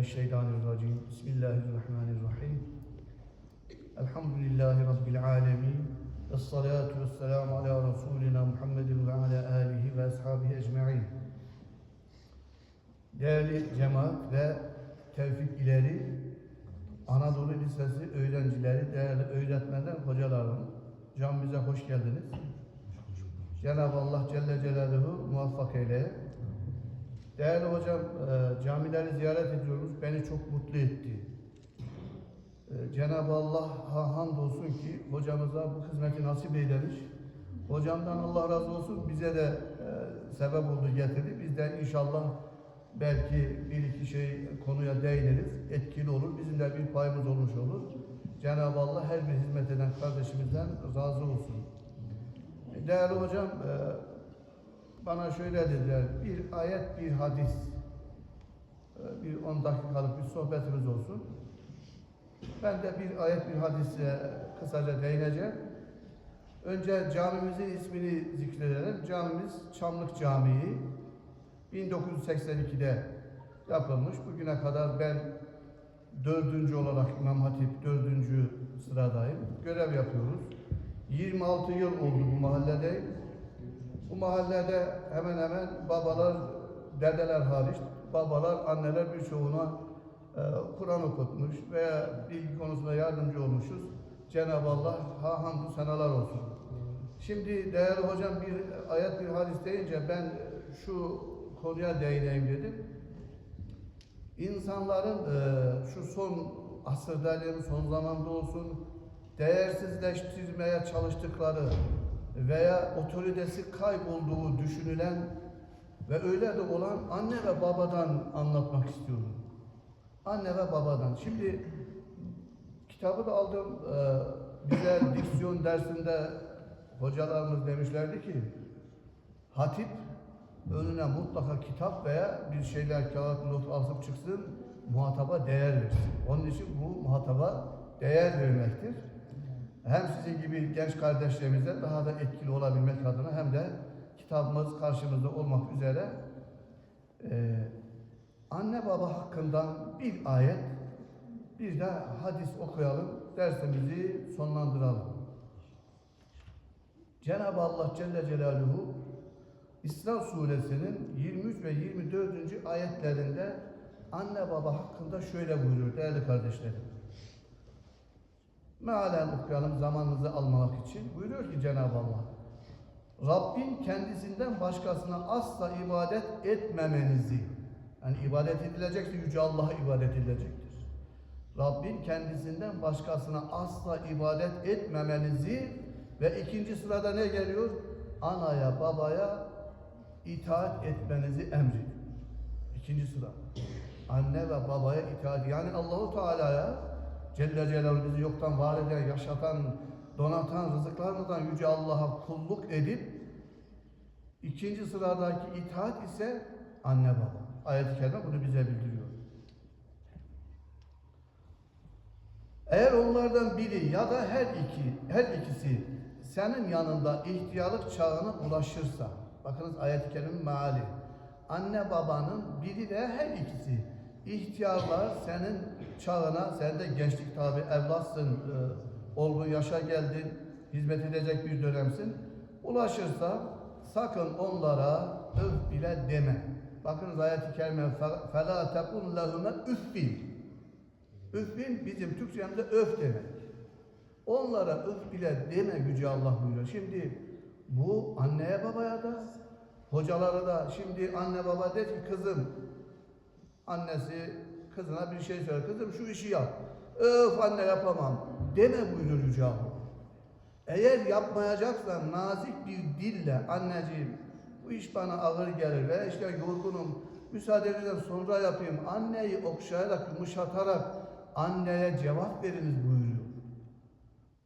mineşşeytanirracim. Bismillahirrahmanirrahim. Elhamdülillahi Rabbil alemin. Esselatu vesselamu ala Resulina Muhammedin ve ala alihi ve ashabihi ecma'in. Değerli cemaat ve Tevfik İleri Anadolu Lisesi öğrencileri, değerli öğretmenler, hocalarım, camimize hoş geldiniz. Cenab-ı Allah Celle Celaluhu muvaffak eyle. Değerli hocam, e, camileri ziyaret ediyoruz. Beni çok mutlu etti. E, Cenab-ı Allah'a hamdolsun ki hocamıza bu hizmeti nasip eylemiş. Hocamdan Allah razı olsun. Bize de e, sebep oldu getirdi. Biz de inşallah belki bir iki şey konuya değiniriz. Etkili olur. Bizim de bir payımız olmuş olur. Cenab-ı Allah her bir hizmet eden kardeşimizden razı olsun. Değerli hocam, bana şöyle dediler, bir ayet, bir hadis, e, bir 10 dakikalık bir sohbetimiz olsun. Ben de bir ayet, bir hadise kısaca değineceğim. Önce camimizin ismini zikredelim. Camimiz Çamlık Camii. 1982'de yapılmış. Bugüne kadar ben dördüncü olarak İmam Hatip dördüncü sıradayım. Görev yapıyoruz. 26 yıl oldu bu mahalledeyim. Bu mahallede hemen hemen babalar, dedeler hariç, babalar, anneler birçoğuna e, Kur'an okutmuş veya bilgi konusunda yardımcı olmuşuz. Cenab-ı Allah ha hamdü senalar olsun. Şimdi değerli hocam bir ayet bir hadis deyince ben şu konuya değineyim dedim. İnsanların e, şu son asırda son zamanda olsun değersizleştirmeye çalıştıkları veya otoritesi kaybolduğu düşünülen ve öyle de olan anne ve babadan anlatmak istiyorum. Anne ve babadan. Şimdi kitabı da aldım. Ee, bize diksiyon dersinde hocalarımız demişlerdi ki hatip önüne mutlaka kitap veya bir şeyler kağıt not alıp çıksın muhataba değer versin. Onun için bu muhataba değer vermektir. Hem sizin gibi genç kardeşlerimize daha da etkili olabilmek adına hem de kitabımız karşımızda olmak üzere e, anne baba hakkından bir ayet bir de hadis okuyalım, dersimizi sonlandıralım. Cenab-ı Allah Celle Celaluhu İsra suresinin 23 ve 24. ayetlerinde anne baba hakkında şöyle buyuruyor değerli kardeşlerim. Mealen okuyalım zamanınızı almamak için. Buyuruyor ki Cenab-ı Allah. Rabbin kendisinden başkasına asla ibadet etmemenizi, yani ibadet edilecekse Yüce Allah'a ibadet edilecektir. Rabbin kendisinden başkasına asla ibadet etmemenizi ve ikinci sırada ne geliyor? Anaya, babaya itaat etmenizi emrediyor. İkinci sıra. Anne ve babaya itaat. Yani Allahu Teala'ya Celle Celaluhu bizi yoktan var eden, yaşatan, donatan, rızıklarımızdan Yüce Allah'a kulluk edip ikinci sıradaki itaat ise anne baba. Ayet-i Kerime bunu bize bildiriyor. Eğer onlardan biri ya da her iki, her ikisi senin yanında ihtiyarlık çağına ulaşırsa, bakınız ayet-i kerimenin meali. Anne babanın biri ve her ikisi ihtiyarlar senin çağına, sen de gençlik tabi evlatsın, e, olgun yaşa geldin, hizmet edecek bir dönemsin. Ulaşırsa sakın onlara öf bile deme. Bakınız ayet-i kerime فَلَا تَقُلْ لَهُمَ üffin. Üffin bizim Türkçemizde öf demek. Onlara öf bile deme Yüce Allah buyuruyor. Şimdi bu anneye babaya da hocalara da şimdi anne baba der ki kızım annesi kızına bir şey söyler. Kızım şu işi yap. Öf anne yapamam. Deme buyuruyor Yüce. Eğer yapmayacaksan nazik bir dille anneciğim bu iş bana ağır gelir ve işte yorgunum müsaadenizden sonra yapayım. Anneyi okşayarak, yumuşatarak anneye cevap veriniz buyuruyor.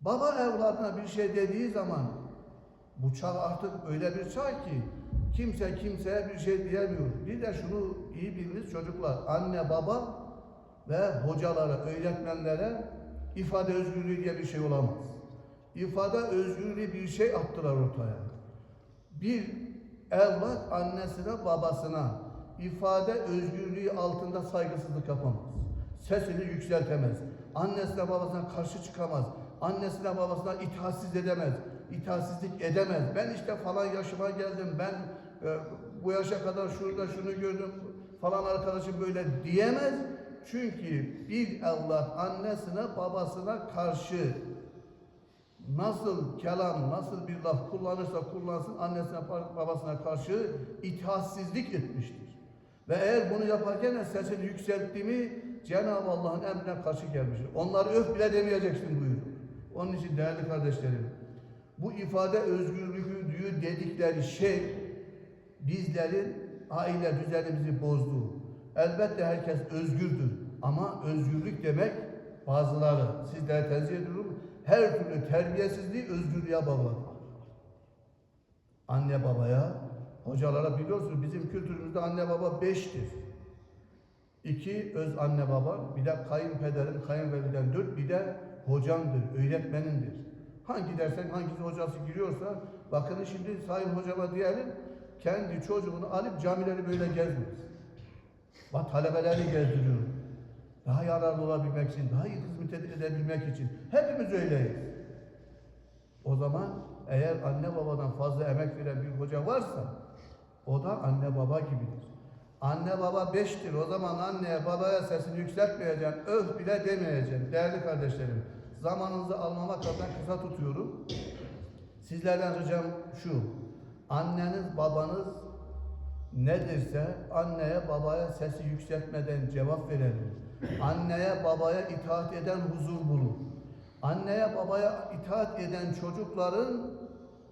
Baba evladına bir şey dediği zaman bu çağ artık öyle bir çağ ki kimse kimseye bir şey diyemiyor. Bir de şunu iyi biliniz çocuklar. Anne baba ve hocalara, öğretmenlere ifade özgürlüğü diye bir şey olamaz. İfade özgürlüğü bir şey attılar ortaya. Bir evlat annesine babasına ifade özgürlüğü altında saygısızlık yapamaz. Sesini yükseltemez. Annesine babasına karşı çıkamaz. Annesine babasına itaatsiz edemez. İtaatsizlik edemez. Ben işte falan yaşıma geldim. Ben e, bu yaşa kadar şurada şunu gördüm falan arkadaşım böyle diyemez. Çünkü bir evlat annesine babasına karşı nasıl kelam, nasıl bir laf kullanırsa kullansın annesine babasına karşı itaatsizlik etmiştir. Ve eğer bunu yaparken sesini yükseltti mi Cenab-ı Allah'ın emrine karşı gelmiştir. Onları öf bile demeyeceksin buyuruyor. Onun için değerli kardeşlerim bu ifade özgürlüğü dedikleri şey bizlerin aile düzenimizi bozdu. Elbette herkes özgürdür ama özgürlük demek bazıları sizlere tenzih ediyorum her türlü terbiyesizliği özgürlüğe bağladı. Anne babaya, hocalara biliyorsunuz bizim kültürümüzde anne baba beştir. İki öz anne baba, bir de kayınpederin, kayınvaliden dört, bir de hocandır, öğretmenindir. Hangi dersen hangisi hocası giriyorsa, bakın şimdi sayın hocama diyelim, kendi çocuğunu alıp camileri böyle gezmez. Bak talebeleri gezdiriyor. Daha yararlı olabilmek için, daha iyi hizmet edebilmek için. Hepimiz öyleyiz. O zaman eğer anne babadan fazla emek veren bir hoca varsa, o da anne baba gibidir. Anne baba beştir. O zaman anneye babaya sesini yükseltmeyeceksin. Öf bile demeyeceksin. Değerli kardeşlerim, zamanınızı almamak adına kısa tutuyorum. Sizlerden ricam şu. Anneniz babanız nedirse anneye babaya sesi yükseltmeden cevap verelim. Anneye babaya itaat eden huzur bulur. Anneye babaya itaat eden çocukların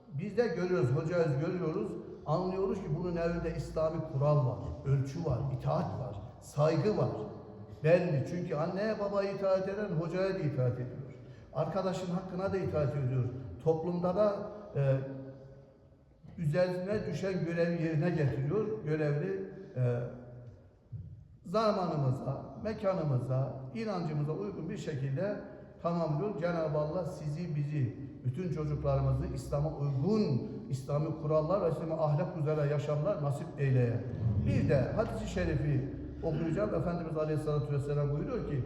biz de görüyoruz, hocayız görüyoruz. Anlıyoruz ki bunun evinde İslami kural var, ölçü var, itaat var, saygı var. Belli çünkü anneye babaya itaat eden hocaya da itaat ediyor. Arkadaşın hakkına da itaat ediyor. Toplumda da e, üzerine düşen görevi yerine getiriyor. Görevli e, zamanımıza, mekanımıza, inancımıza uygun bir şekilde tamamlıyor. Cenab-ı Allah sizi, bizi, bütün çocuklarımızı İslam'a uygun, İslami kurallar ve İslami ahlak üzere yaşamlar nasip eyleye. Bir de hadis-i şerifi okuyacağım. Efendimiz Aleyhisselatü Vesselam buyuruyor ki,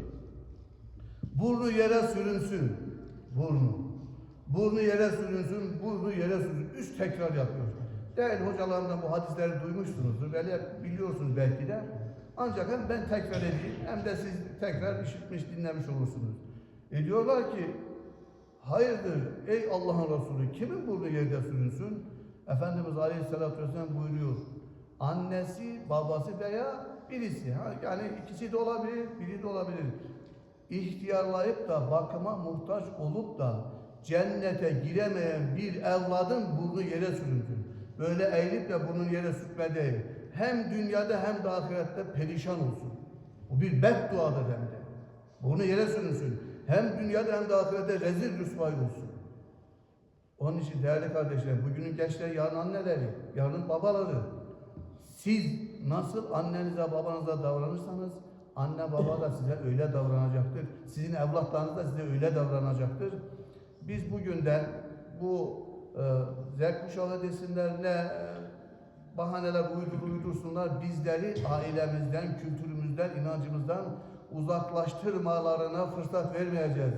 burnu yere sürünsün, burnu. Burnu yere sürünsün, burnu yere sürünsün. Üç tekrar yapıyor. Değerli hocalarından bu hadisleri duymuşsunuzdur. Böyle biliyorsunuz belki de. Ancak hem ben tekrar edeyim hem de siz tekrar işitmiş, dinlemiş olursunuz. E diyorlar ki, hayırdır ey Allah'ın Resulü kimin burnu yerde sürünsün? Efendimiz Aleyhisselatü Vesselam buyuruyor. Annesi, babası veya birisi. Yani ikisi de olabilir, biri de olabilir. İhtiyarlayıp da bakıma muhtaç olup da cennete giremeyen bir evladın burnu yere sürünsün. Böyle eğilip de bunun yere sürtme değil. Hem dünyada hem de ahirette perişan olsun. Bu bir bedduadır hem de. Burnu yere sürünsün. Hem dünyada hem de ahirette rezil rüsvay olsun. Onun için değerli kardeşlerim, bugünün gençleri yarın anneleri, yarın babaları. Siz nasıl annenize babanıza davranırsanız anne baba da size öyle davranacaktır. Sizin evlatlarınız da size öyle davranacaktır. Biz bugünden bu e, Z desinler ne e, bahaneler uydur uydursunlar bizleri ailemizden, kültürümüzden, inancımızdan uzaklaştırmalarına fırsat vermeyeceğiz.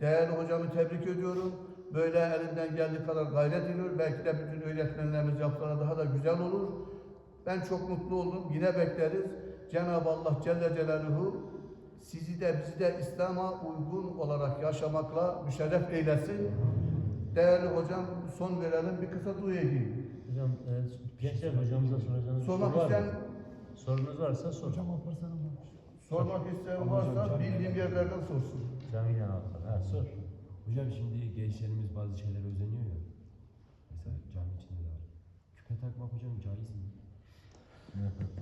Değerli hocamı tebrik ediyorum. Böyle elinden geldiği kadar gayret ediyor. Belki de bütün öğretmenlerimiz yaptıkları daha da güzel olur. Ben çok mutlu oldum. Yine bekleriz. Cenab-ı Allah Celle Celaluhu sizi de bizi de İslam'a uygun olarak yaşamakla müşerref eylesin. Değerli hocam son verelim bir kısa dua edeyim. Hocam, e, gençler hocamıza soracağınız bir Sormak soru var isteyen, mı? Sorunuz varsa sor. sormak isteyen varsa bildiğim yerlerden sorsun. Camiden alttan. Ha sor. Hocam şimdi gençlerimiz bazı şeylere özeniyor ya. Mesela cami içinde de var. Küpe takmak hocam caiz mi?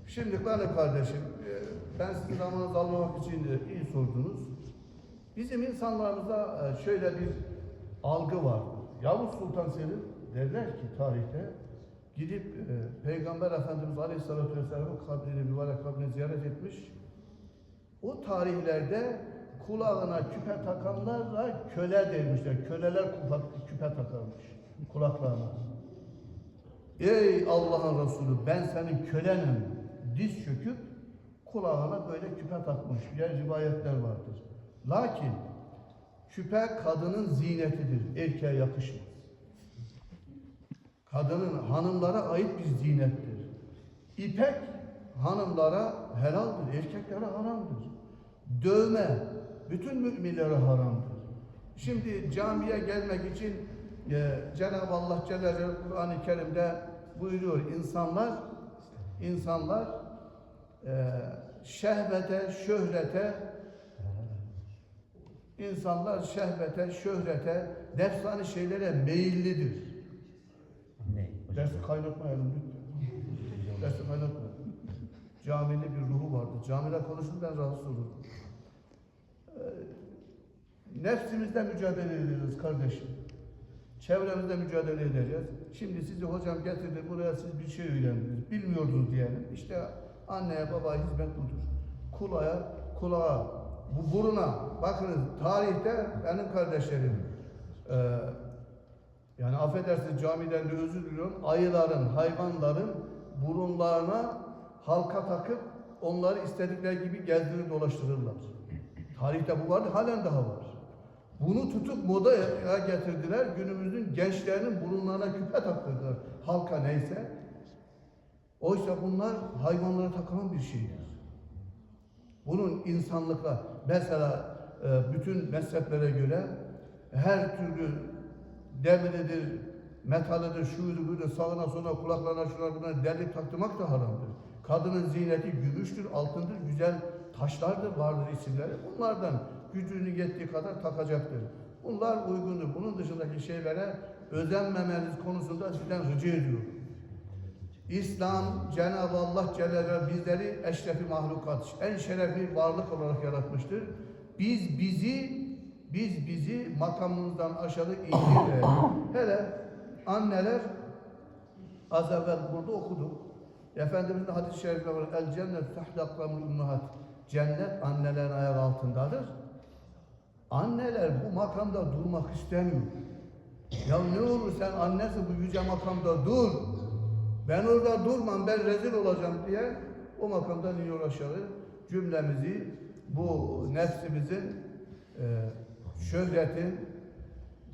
Şimdi benim kardeşim, e, ben sizin zamanınızı almamak için de iyi sordunuz. Bizim insanlarımızda e, şöyle bir algı var. Yavuz Sultan Selim derler ki tarihte gidip e, Peygamber Efendimiz Aleyhisselatü Vesselam'ın kabrini, mübarek kabrini ziyaret etmiş. O tarihlerde kulağına küpe takanlarla köle dermişler. Köleler küpe takarmış kulaklarına. Ey Allah'ın Resulü ben senin kölenim. diz çöküp kulağına böyle küpe takmış diye rivayetler vardır. Lakin küpe kadının zinetidir, erkeğe yakışmaz. Kadının hanımlara ait bir zinettir. İpek hanımlara helaldir, erkeklere haramdır. Dövme bütün müminlere haramdır. Şimdi camiye gelmek için e, Cenab-ı Allah Celle Celaluhu Kur'an-ı Kerim'de buyuruyor insanlar insanlar e, şehvete, şöhrete insanlar şehvete, şöhrete, nefsani şeylere meyillidir. Ne? Dersi kaynatmayalım lütfen. Dersi kaynatmayalım. Camide bir ruhu vardı. Camide konuşun ben rahatsız olurum. Ee, nefsimizle mücadele ediyoruz kardeşim. Çevremizde mücadele edeceğiz. Şimdi sizi hocam getirdi buraya siz bir şey öğrendiniz. Bilmiyordunuz diyelim. İşte anneye babaya hizmet budur. Kulağa, kulağa, bu buruna. Bakınız tarihte benim kardeşlerim e, yani affedersiniz camiden de özür diliyorum. Ayıların, hayvanların burunlarına halka takıp onları istedikleri gibi gezdirir dolaştırırlar. Tarihte bu vardı, halen daha var. Bunu tutup modaya getirdiler. Günümüzün gençlerinin burunlarına küpe taktırdılar. Halka neyse. Oysa bunlar hayvanlara takılan bir şeydir. Bunun insanlıkla mesela e, bütün mezheplere göre her türlü demiridir, metalidir, şuydu buydu, sağına sola kulaklarına şuna buna delip taktırmak da haramdır. Kadının ziyneti gümüştür, altındır, güzel taşlardır, vardır isimleri. Bunlardan gücünün yettiği kadar takacaktır. Bunlar uygundur. Bunun dışındaki şeylere özenmemeniz konusunda sizden rica ediyorum. İslam, Cenab-ı Allah Celle bizleri eşrefi mahlukat, en şerefli varlık olarak yaratmıştır. Biz bizi, biz bizi makamımızdan aşağı indirmeyelim. Hele anneler, az evvel burada okuduk. Efendimizin hadis-i şerifinde var. El cennet tahdaklamul ummahat. Cennet annelerin ayak altındadır. Anneler bu makamda durmak istemiyor. Ya ne olur sen annesi bu yüce makamda dur. Ben orada durmam, ben rezil olacağım diye o makamdan iniyor aşağı. Cümlemizi bu nefsimizin e, şöhretin,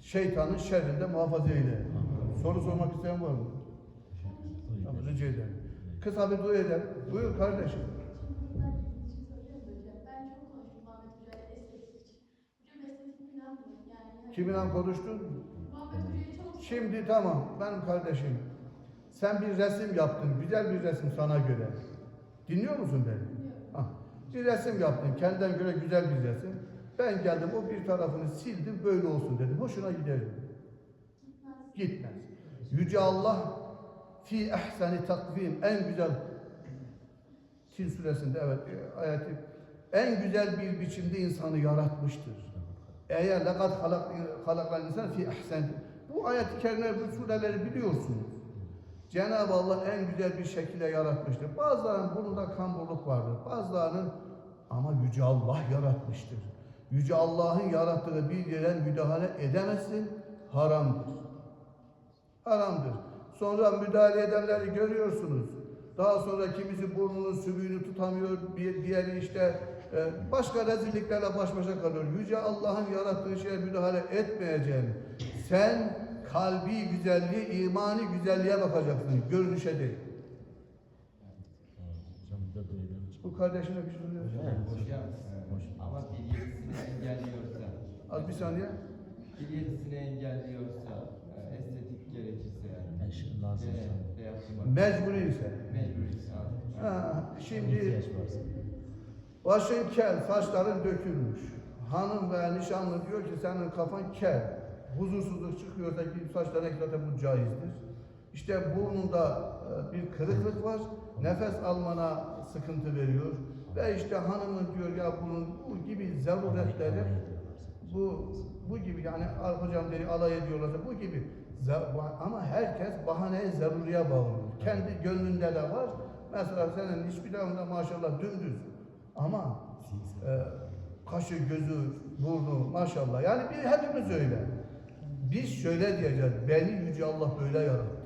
şeytanın şerrinde muhafaza eyle. Soru sormak isteyen var mı? Rica ederim. Kısa bir dua edelim. Buyur kardeşim. Ben çok konuştum Muhammed Hoca'yla estetik için. Hocam estetik falan mı? Yani Kiminle konuştun? Şimdi tamam benim kardeşim. Sen bir resim yaptın. Güzel bir resim sana göre. Dinliyor musun beni? Ha, bir resim yaptın. Kendinden göre güzel bir resim. Ben geldim o bir tarafını sildim böyle olsun dedim. Hoşuna gider mi? Gitmez. Yüce Allah fi ehseni takvim en güzel Tin suresinde evet e, ayeti en güzel bir biçimde insanı yaratmıştır. Eğer lekad halak halakal insan fi ehsen. Bu ayet-i kerime bu sureleri biliyorsunuz. Cenab-ı Allah en güzel bir şekilde yaratmıştır. Bazılarının burnunda kamburluk vardır. Bazılarının ama Yüce Allah yaratmıştır. Yüce Allah'ın yarattığı bir yere müdahale edemezsin. Haramdır. Haramdır. Sonra müdahale edenleri görüyorsunuz. Daha sonra kimisi burnunun sümüğünü tutamıyor, bir diğeri işte başka rezilliklerle baş başa kalıyor. Yüce Allah'ın yarattığı şeye müdahale etmeyeceksin. Sen kalbi güzelliği, imani güzelliğe bakacaksın, görünüşe değil. Bu kardeşine bir şey söylüyor. Ama bir yetisini engelliyorsa, Az bir saniye. bir yetisini engelliyorsa, e, estetik gerekirse yani. Lazım. De yaptırmak. Mecburi ise. Ha, şimdi. Başın kel, saçların dökülmüş. Hanım veya nişanlı diyor ki senin kafan kel. Huzursuzluk çıkıyorsa gidip saçlarına zaten bu caizdir. İşte burnunda e, bir kırıklık var. Nefes almana sıkıntı veriyor. Ve işte hanımın diyor ya bunun bu gibi zaruretleri bu bu gibi yani hocam dedi alay ediyorlarsa bu gibi ama herkes bahaneye zaruriye bağlıyor. Kendi gönlünde de var. Mesela senin hiçbir tarafında maşallah dümdüz ama e, kaşı, gözü, burnu maşallah. Yani bir hepimiz öyle. Biz şöyle diyeceğiz. Beni Yüce Allah böyle yarattı.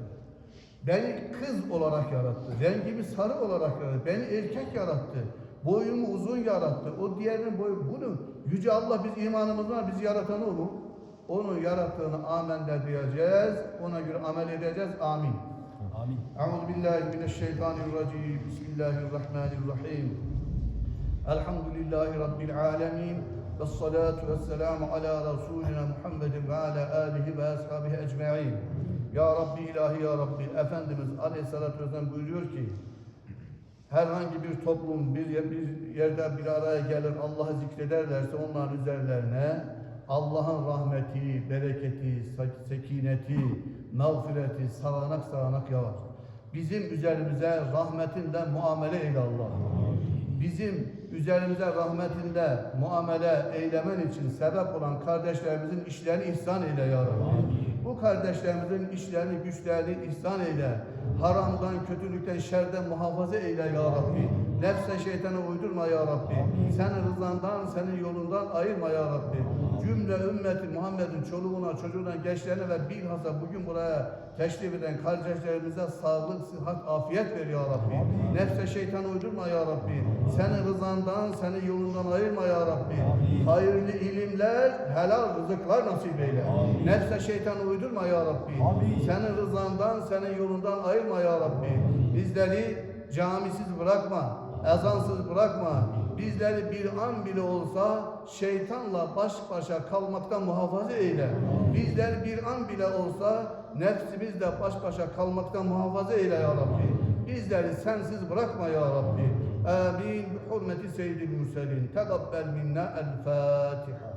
Beni kız olarak yarattı. Rengimi sarı olarak yarattı. Beni erkek yarattı. Boyumu uzun yarattı. O diğerinin boyu bunu yüce Allah biz imanımız var. Bizi yaratan o mu? Onun yarattığını amenle diyeceğiz. Ona göre amel edeceğiz. Amin. Amin. Euzu billahi mineşşeytanirracim. Bismillahirrahmanirrahim. Elhamdülillahi rabbil alamin. Ves salatu vesselamu ala rasulina Muhammedin ve ala alihi ve ashabihi ecmaîn. Ya Rabbi ilahi ya Rabbi Efendimiz Aleyhisselatü Vesselam buyuruyor ki herhangi bir toplum bir, bir yerde bir araya gelir Allah'ı zikrederlerse onların üzerlerine Allah'ın rahmeti, bereketi, sekineti, mağfireti sağanak sağanak yağar. Bizim üzerimize rahmetinle muamele eyle Allah. Bizim üzerimize rahmetinde muamele eylemen için sebep olan kardeşlerimizin işlerini ihsan eyle ya Rabbi. Bu kardeşlerimizin işlerini, güçlerini ihsan eyle. Haramdan, kötülükten, şerden muhafaza eyle ya Rabbi. Nefse şeytana uydurma ya Rabbi. Senin rızandan, senin yolundan ayırma ya Rabbi. Cümle ümmeti Muhammed'in çoluğuna, çocuğuna, gençlerine ve bilhassa bugün buraya teşrif eden kardeşlerimize sağlık, sıhhat, afiyet ver ya Rabbi. Nefse şeytana uydurma ya Rabbi. Senin rızandan, senin yolundan ayırma ya Rabbi. Hayırlı ilimler, helal rızıklar nasip eyle. Nefse şeytana uydurma ya Rabbi. Senin rızandan, senin yolundan ayırma ya Rabbi. Bizleri camisiz bırakma, ezansız bırakma. Bizleri bir an bile olsa şeytanla baş başa kalmaktan muhafaza eyle. Bizler bir an bile olsa nefsimizle baş başa kalmaktan muhafaza eyle ya Rabbi. Bizleri sensiz bırakma ya Rabbi. Amin. Bi hurmeti seyyidil mürselin. Tegabbel minna el Fatiha.